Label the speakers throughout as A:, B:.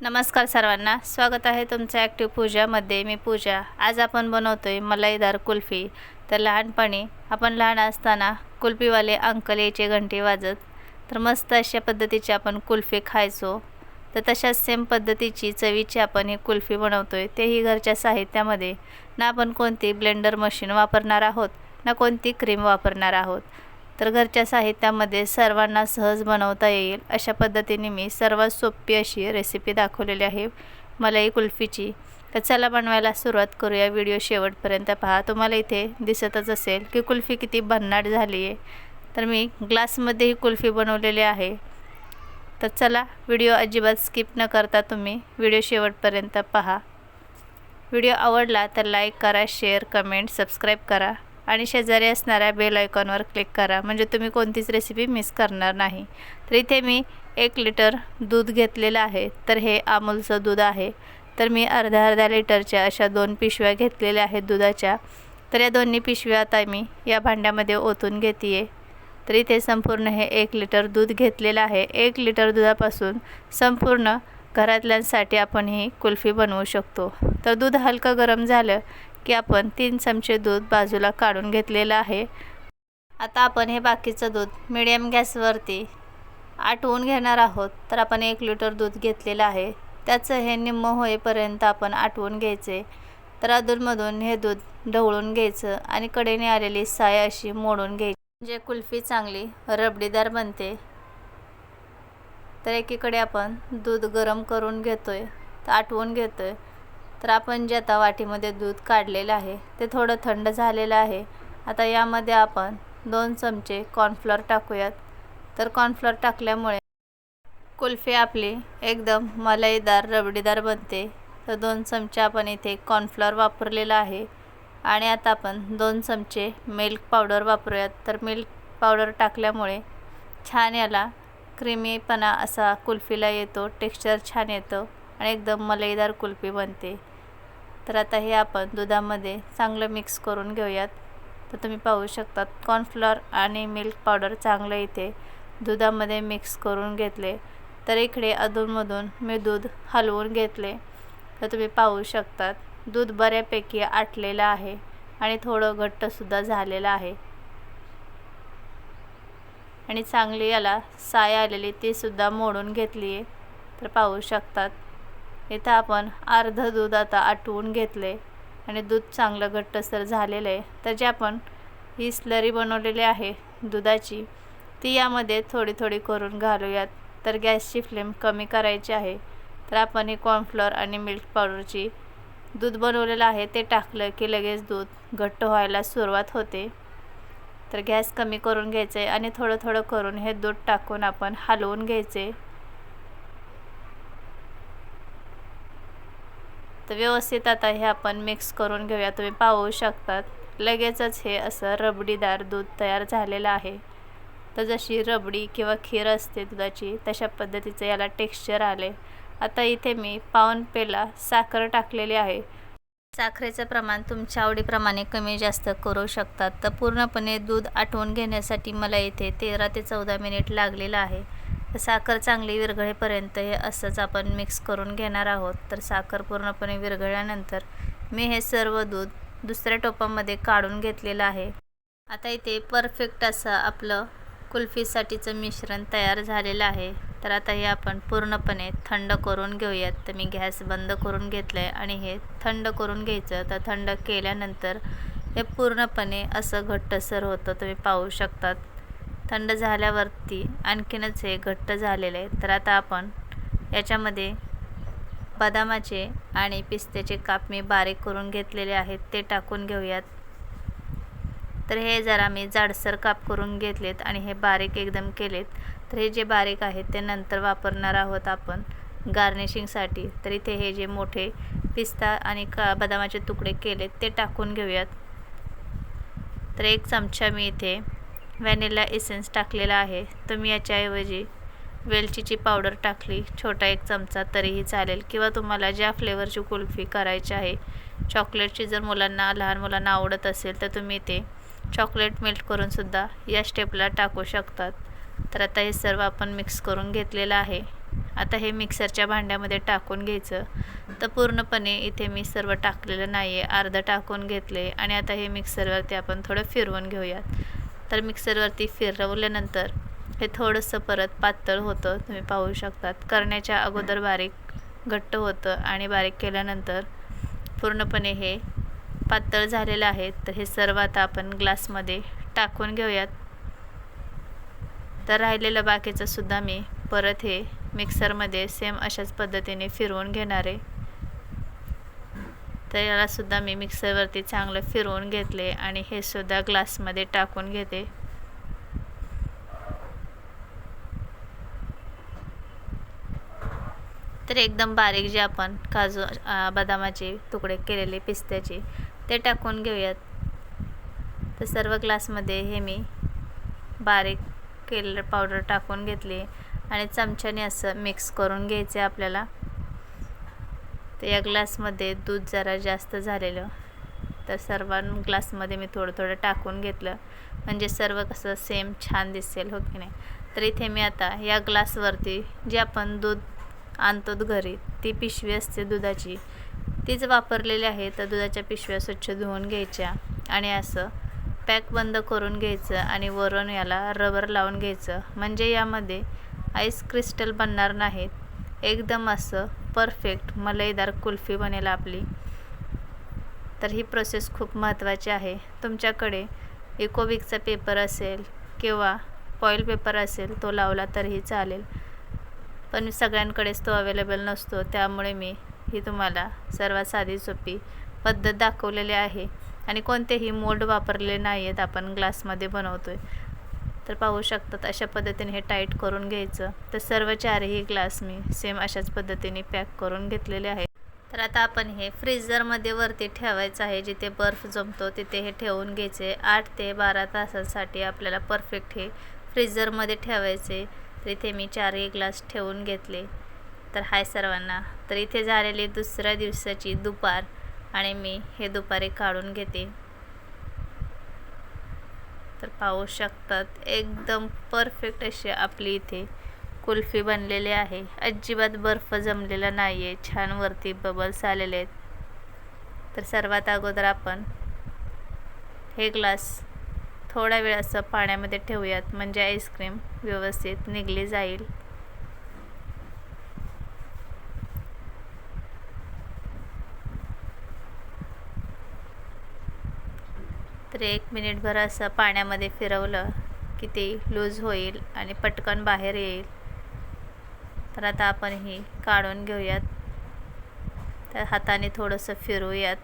A: नमस्कार सर्वांना. स्वागत आहे तुमच्या ॲक्टिव्ह पूजामध्ये मी पूजा. आज आपण बनवतो आहे मलाईदार कुल्फी. तर लहानपणी आपण लहान असताना कुल्फीवाले अंकल यायचे घंटे वाजत. तर मस्त अशा पद्धतीची आपण कुल्फी खायचो. तर तशाच सेम पद्धतीची चवीची आपण ही कुल्फी बनवतो आहे तेही घरच्या साहित्यामध्ये. ना आपण कोणती ब्लेंडर मशीन वापरणार आहोत ना कोणती क्रीम वापरणार आहोत. तर घरच्या साहित्यामध्ये सर्वांना सहज बनवता येईल अशा पद्धतीने मी सर्वात सोपी अशी रेसिपी दाखवलेली आहे. मलाई कुल्फीची. तर चला बनवायला सुरुवात करूया. व्हिडिओ शेवटपर्यंत पहा. तुम्हाला इथे दिसतच असेल की कुल्फी किती भन्नाट झाली आहे. तर मी ग्लासमध्ये ही कुल्फी बनवलेली आहे. तर चला व्हिडिओ अजिबात स्किप न करता तुम्ही व्हिडिओ शेवटपर्यंत पहा. व्हिडिओ आवडला तर लाईक करा शेअर कमेंट सबस्क्राईब करा. आणि शेजारी असणाऱ्या बेल आयकॉनवर क्लिक करा. म्हणजे तुम्ही कोणतीच रेसिपी मिस करणार नाही. तर इथे मी एक लिटर दूध घेतलेलं आहे. तर हे अमूलचं दूध आहे. तर मी अर्ध्या अर्ध्या लिटरच्या अशा दोन पिशव्या घेतलेल्या आहेत दुधाच्या. तर या दोन्ही पिशव्या आता मी या भांड्यामध्ये ओतून घेते आहे तर इथे संपूर्ण हे एक लिटर दूध घेतलेलं आहे. एक लिटर दुधापासून संपूर्ण घरातल्यांसाठी आपण ही कुल्फी बनवू शकतो. तर दूध हलकं गरम झालं की आपण तीन चमचे दूध बाजूला काढून घेतलेलं आहे. आता आपण हे बाकीचं दूध मिडियम गॅसवरती आटवून घेणार आहोत. तर आपण एक लिटर दूध घेतलेलं आहे. त्याचं हे निम्म होईपर्यंत आपण आटवून घ्यायचे. तर अधूनमधून हे दूध ढवळून घ्यायचं आणि कडेने आलेली साय अशी मोडून घ्यायची. म्हणजे कुल्फी चांगली रबडीदार बनते. तर एकीकडे आपण दूध गरम करून घेतोय. तर आटवून घेतोय. तर आपण जे आता वाटीमध्ये दूध काढलेलं आहे ते थोडं थंड झालेलं आहे. आता यामध्ये आपण दोन चमचे कॉर्नफ्लॉर टाकूयात. तर कॉर्नफ्लॉर टाकल्यामुळे कुल्फी आपली एकदम मलईदार रबडीदार बनते. तर दोन चमचे आपण इथे कॉर्नफ्लॉर वापरलेला आहे. आणि आता आपण दोन चमचे मिल्क पावडर वापरूयात. तर मिल्क पावडर टाकल्यामुळे छान याला क्रीमीपणा असा कुल्फीला येतो टेक्स्चर छान येतं आणि एकदम मलईदार कुल्फी बनते. तर आता हे आपण दुधामध्ये चांगलं मिक्स करून घेऊयात. तर तुम्ही पाहू शकतात कॉर्नफ्लॉर आणि मिल्क पावडर चांगलं इथे दुधामध्ये मिक्स करून घेतले. तर इकडे अधूनमधून मी दूध हलवून घेतले. तर तुम्ही पाहू शकतात दूध बऱ्यापैकी आटलेलं आहे आणि थोडं घट्टसुद्धा झालेलं आहे. आणि चांगली याला साय आलेली तीसुद्धा मोडून घेतली आहे तर पाहू शकतात इथं आपण अर्धं दूध आता आटवून घेतले आणि दूध चांगलं घट्टसर झालेलं आहे. तर जे आपण ही स्लरी बनवलेली आहे दुधाची ती यामध्ये थोडी थोडी करून घालूयात. तर गॅसची फ्लेम कमी करायची आहे. तर आपण ही कॉर्नफ्लॉर आणि मिल्क पावडरची दूध बनवलेलं आहे ते टाकलं की लगेच दूध घट्ट व्हायला सुरुवात होते. तर गॅस कमी करून घ्यायचे आणि थोडं थोडं करून हे दूध टाकून आपण हलवून घ्यायचे. तर व्यवस्थित आता हे आपण मिक्स करून घेऊया. तुम्ही पाहू शकतात. लगेचच हे असं रबडीदार दूध तयार झालेलं आहे. तर जशी रबडी किंवा खीर असते दुधाची तशा पद्धतीचं याला टेक्स्चर आले आता इथे मी पाऊन पेला साखर टाकलेली आहे. साखरेचं प्रमाण तुमच्या आवडीप्रमाणे कमी जास्त करू शकतात. तर पूर्णपणे दूध आटवून घेण्यासाठी मला इथे तेरा ते चौदा मिनिट लागलेलं आहे. साखर चांगली विरघळेपर्यंत हे असंच आपण मिक्स करून घेणार आहोत. तर साखर पूर्णपणे विरघळल्यानंतर मी हे सर्व दूध दुसऱ्या टोपामध्ये काढून घेतलेलं आहे. आता इथे परफेक्ट असं आपलं कुल्फीसाठीचं मिश्रण तयार झालेलं आहे. तर आता हे आपण पूर्णपणे थंड करून घेऊयात. तर मी गॅस बंद करून घेतलं आहे आणि हे थंड करून घ्यायचं. तर थंड केल्यानंतर हे पूर्णपणे असं घट्टसर होतं. तुम्ही पाहू शकतात. थंड झाल्यावरती आणखीनच हे घट्ट झालेलं आहे. तर आता आपण याच्यामध्ये बदामाचे आणि पिस्त्याचे काप मी बारीक करून घेतलेले आहेत ते टाकून घेऊयात. तर हे जरा मी जाडसर काप करून घेतलेत आणि हे बारीक एकदम केलेत. तर हे जे बारीक आहेत ते नंतर वापरणार आहोत आपण गार्निशिंगसाठी. तर इथे हे जे मोठे पिस्ता आणि का बदामाचे तुकडे केलेत ते टाकून घेऊयात. तर एक चमचा मी इथे व्हॅनिला इसेन्स टाकलेला आहे. तुम्ही याच्याऐवजी वेलचीची पावडर टाकली. छोटा एक चमचा तरीही चालेल. किंवा तुम्हाला ज्या फ्लेवरची कुल्फी करायची आहे चॉकलेटची जर मुलांना लहान मुलांना आवडत असेल तर तुम्ही ते चॉकलेट मेल्ट करूनसुद्धा या स्टेपला टाकू शकतात. तर आता हे सर्व आपण मिक्स करून घेतलेलं आहे. आता हे मिक्सरच्या भांड्यामध्ये टाकून घ्यायचं. तर पूर्णपणे इथे मी सर्व टाकलेलं नाही आहे अर्धं टाकून घेतले. आणि आता हे मिक्सरवरती आपण थोडं फिरवून घेऊयात. तर मिक्सरवरती फिरवल्यानंतर हे थोडंसं परत पातळ होतं तुम्ही पाहू शकतात. करण्याच्या अगोदर बारीक घट्ट होतं आणि बारीक केल्यानंतर पूर्णपणे हे पातळ झालेलं आहे. तर हे सर्व आता आपण ग्लासमध्ये टाकून घेऊयात. तर राहिलेलं बाकीचं सुद्धा मी परत हे मिक्सरमध्ये सेम अशाच पद्धतीने फिरवून घेणार आहे. तर यालासुद्धा मी मिक्सरवरती चांगलं फिरवून घेतले आणि हे सुद्धा ग्लासमध्ये टाकून घेते. तर एकदम बारीक जे आपण काजू बदामाचे तुकडे केलेले पिस्त्याचे ते टाकून घेऊयात. तर सर्व ग्लासमध्ये हे मी बारीक केलेलं पावडर टाकून घेतली आणि चमच्याने असं मिक्स करून घ्यायचे आपल्याला. तर या ग्लासमध्ये दूध जरा जास्त झालेलं. तर सर्व ग्लासमध्ये मी थोडं थोडं टाकून घेतलं. म्हणजे सर्व कसं सेम छान दिसेल हो की नाही? तर इथे मी आता या ग्लासवरती जे आपण दूध आणतो घरी ती पिशवी असते दुधाची. तीच वापरलेली आहे तर दुधाच्या पिशव्या स्वच्छ धुवून घ्यायच्या आणि असं पॅक बंद करून घ्यायचं आणि वरून याला रबर लावून घ्यायचं. म्हणजे यामध्ये आईस क्रिस्टल बनणार नाहीत. एकदम असं परफेक्ट मलईदार कुल्फी बनेल आपली. तर ही प्रोसेस खूप महत्त्वाची आहे. तुमच्याकडे इकोविकचा पेपर असेल किंवा फॉईल पेपर असेल तो लावला तरीही चालेल. पण सगळ्यांकडेच तो अवेलेबल नसतो. त्यामुळे मी ही तुम्हाला सर्वात साधी सोपी पद्धत दाखवलेली आहे. आणि कोणतेही मोल्ड वापरले नाही आहेत आपण ग्लासमध्ये बनवतो आहे तर पाहू शकतात अशा पद्धतीने हे टाईट करून घ्यायचं. तर सर्व चारही ग्लास मी सेम अशाच पद्धतीने पॅक करून घेतलेले आहे तर आता आपण हे फ्रीजरमध्ये वरती ठेवायचं आहे जिथे बर्फ जमतो तिथे हे ठेवून घ्यायचे. आठ ते बारा तासांसाठी आपल्याला परफेक्ट हे फ्रीजरमध्ये ठेवायचे. तर इथे मी चारही ग्लास ठेवून घेतले. तर हाय सर्वांना. तर इथे झालेली दुसऱ्या दिवसाची दुपार आणि मी हे दुपारी काढून घेते. तर पाहू शकतात. एकदम परफेक्ट अशी आपली इथे कुल्फी बनलेली आहे. अजिबात बर्फ जमलेला नाही आहे छान वरती बबल्स आलेले आहेत. तर सर्वात अगोदर आपण हे ग्लास थोडा वेळ असं पाण्यामध्ये ठेवूयात. म्हणजे आईस्क्रीम व्यवस्थित निघली जाईल. तर एक मिनिटभर असं पाण्यामध्ये फिरवलं की ते लूज होईल आणि पटकन बाहेर येईल. तर आता आपण ही काढून घेऊयात. तर हाताने थोडंसं फिरवूयात.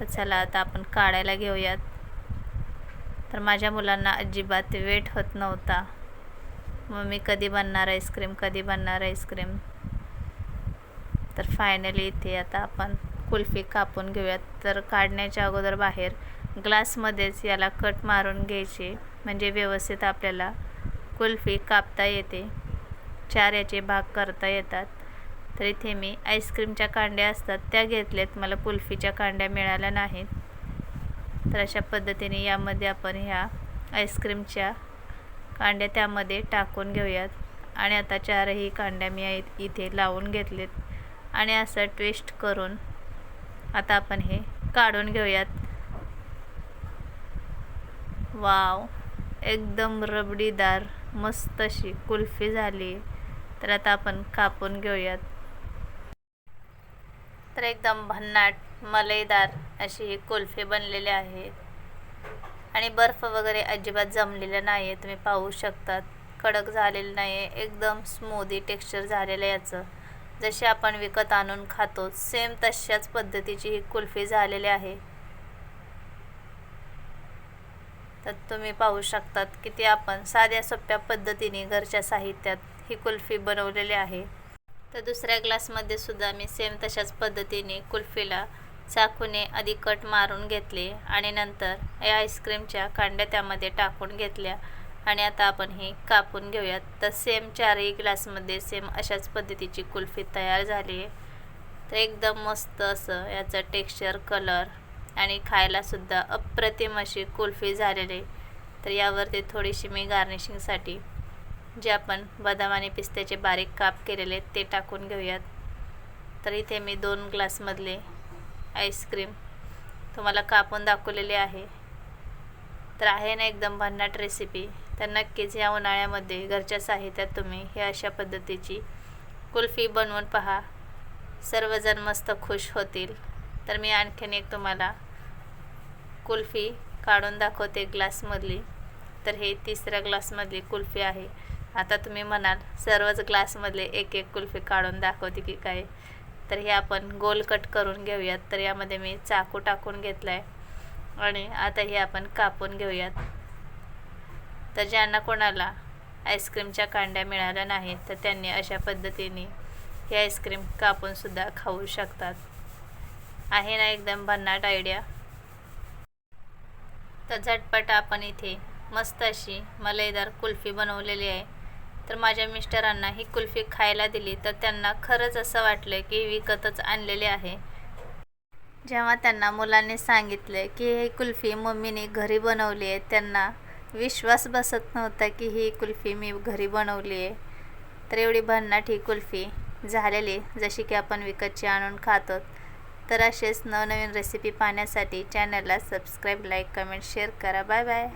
A: तर चला आता आपण काढायला घेऊयात. तर माझ्या मुलांना अजिबात वेट होत नव्हता. मग मी कधी बनणार आईस्क्रीम कधी बनणार आईस्क्रीम तर फायनली इथे आता आपण कुल्फी कापून घेऊयात. तर काढण्याच्या अगोदर बाहेर ग्लासमध्येच याला कट मारून घ्यायचे. म्हणजे व्यवस्थित आपल्याला कुल्फी कापता येते. चार याचे भाग करता येतात. तर इथे मी आईस्क्रीमच्या कांड्या असतात त्या घेतल्यात. मला कुल्फीच्या कांड्या मिळाल्या नाहीत. तर अशा पद्धतीने यामध्ये आपण ह्या आईस्क्रीमच्या कांड्या त्यामध्ये टाकून घेऊयात. आणि आता चारही कांड्या मी इथे लावून घेतलेत. आणि असं ट्विस्ट करून आता आपण हे काढून घेऊयात. वाव एकदम रबडीदार मस्त अशी कुल्फी झाली. तर आता आपण कापून घेऊयात. तर एकदम भन्नाट मलईदार अशी ही कुल्फी बनलेली आहे. आणि बर्फ वगैरे अजिबात जमलेलं नाही आहे तुम्ही पाहू शकतात. कडक झालेलं नाही आहे एकदम स्मूदी टेक्स्चर झालेलं आहे याचं. जशी आपण विकत आणून खातो सेम तशाच पद्धतीची ही कुल्फी झालेली आहे. तर तुम्ही पाहू शकतात की ती आपण साध्या सोप्या पद्धतीने घरच्या साहित्यात ही कुल्फी बनवलेली आहे. तर दुसऱ्या ग्लासमध्ये सुद्धा मी सेम तशाच पद्धतीने कुल्फीला चाकूने आधी कट मारून घेतले आणि नंतर या आईस्क्रीमच्या कांड्या त्यामध्ये टाकून घेतल्या. आणि आता आपण ही कापून घेऊयात. तर सेम चारही ग्लासमध्ये सेम अशाच पद्धतीची कुल्फी तयार झाली आहे. तर एकदम मस्त असं याचं टेक्स्चर कलर आणि खायलासुद्धा अप्रतिम अशी कुल्फी झालेली तर यावरती थोडीशी मी गार्निशिंगसाठी जे आपण बदाम आणि पिस्त्याचे बारीक काप केलेले ते टाकून घेऊयात. तर इथे मी दोन ग्लासमधले आईस्क्रीम तुम्हाला कापून दाखवलेले आहे. तर आहे ना एकदम भन्नाट रेसिपी तर नक्कीच या उन्हाळ्यामध्ये घरच्या साहित्यात तुम्ही हे अशा पद्धतीची कुल्फी बनवून पहा. सर्वजण मस्त खुश होतील. तर मी आणखीन एक तुम्हाला कुल्फी काढून दाखवते ग्लासमधली. तर हे तिसऱ्या ग्लासमधली कुल्फी आहे. आता तुम्ही म्हणाल सर्वच ग्लासमधले एक एक कुल्फी काढून दाखवते की काय? तर हे आपण गोल कट करून घेऊयात. तर यामध्ये मी चाकू टाकून घेतला आहे आणि आता हे आपण कापून घेऊयात. तर ज्यांना कोणाला आईस्क्रीमच्या कांड्या मिळाल्या नाहीत तर त्यांनी अशा पद्धतीने ही आईस्क्रीम कापूनसुद्धा खाऊ शकतात. आहे ना एकदम भन्नाट आयडिया तर झटपट आपण इथे मस्त अशी मलईदार कुल्फी बनवलेली आहे. तर माझ्या मिस्टरांना ही कुल्फी खायला दिली तर त्यांना खरंच असं वाटलं की विकतच आणलेली आहे. जेव्हा त्यांना मुलांनी सांगितलं की ही कुल्फी मम्मीने घरी बनवली आहे त्यांना विश्वास बसत नव्हता की ही कुल्फी मी घरी बनवली आहे. तर एवढी भन्नाट ही कुल्फी झालेली जशी की आपण विकतची आणून खातो तर असेच नवनवीन रेसिपी पाहण्यासाठी चॅनलला सबस्क्राईब लाईक कमेंट शेअर करा. Bye bye